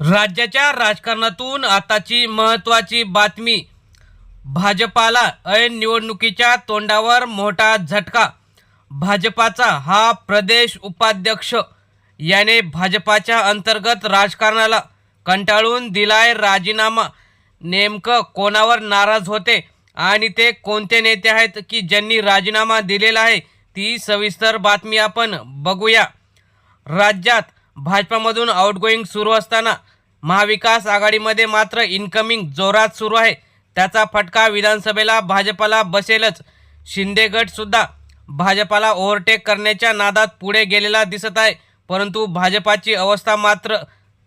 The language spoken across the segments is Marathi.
राज्याच्या राजकारणातून आताची महत्त्वाची बातमी. भाजपाला ऐन निवडणुकीच्या तोंडावर मोठा झटका. भाजपाचा हा प्रदेश उपाध्यक्ष. याने भाजपाच्या अंतर्गत राजकारणाला कंटाळून दिलाय राजीनामा. नेमकं कोणावर नाराज होते आणि ते कोणते नेते आहेत की ज्यांनी राजीनामा दिलेला आहे ती सविस्तर बातमी आपण बघूया. राज्यात भाजपामधून आउटगोईंग सुरू असताना महाविकास आघाडीमध्ये मात्र इन्कमिंग जोरात सुरू आहे. त्याचा फटका विधानसभेला भाजपाला बसेलच. शिंदे गटसुद्धा भाजपाला ओव्हरटेक करण्याच्या नादात पुढे गेलेला दिसत आहे. परंतु भाजपाची अवस्था मात्र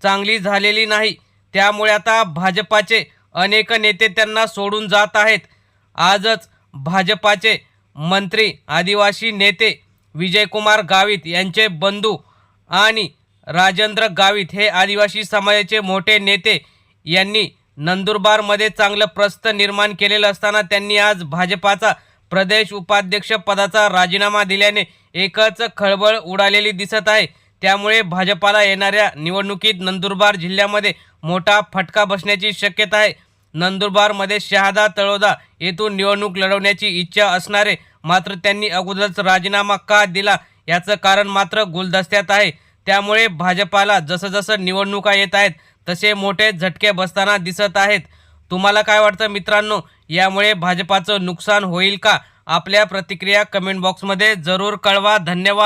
चांगली झालेली नाही. त्यामुळे आता भाजपाचे अनेक नेते त्यांना सोडून जात आहेत. आजच भाजपाचे मंत्री आदिवासी नेते विजयकुमार गावित यांचे बंधू आणि राजेंद्र गावित हे आदिवासी समाजाचे मोठे नेते यांनी नंदुरबारमध्ये चांगलं प्रस्थ निर्माण केलेलं असताना त्यांनी आज भाजपाचा प्रदेश उपाध्यक्ष पदाचा राजीनामा दिल्याने एकच खळबळ उडालेली दिसत आहे. त्यामुळे भाजपाला येणाऱ्या निवडणुकीत नंदुरबार जिल्ह्यामध्ये मोठा फटका बसण्याची शक्यता आहे. नंदुरबारमध्ये शहादा तळोदा येथून निवडणूक लढवण्याची इच्छा असणारे मात्र त्यांनी अगोदरच राजीनामा का दिला याचं कारण मात्र गुलदस्त्यात आहे. त्यामुळे भाजपाला जसं जसं निवडणुका येत आहेत तसे मोठे झटके बसताना दिसत आहेत. तुम्हाला काय वाटतं मित्रांनो? यामुळे भाजपाचं नुकसान होईल का? आपल्या प्रतिक्रिया कमेंट बॉक्समध्ये जरूर कळवा. धन्यवाद.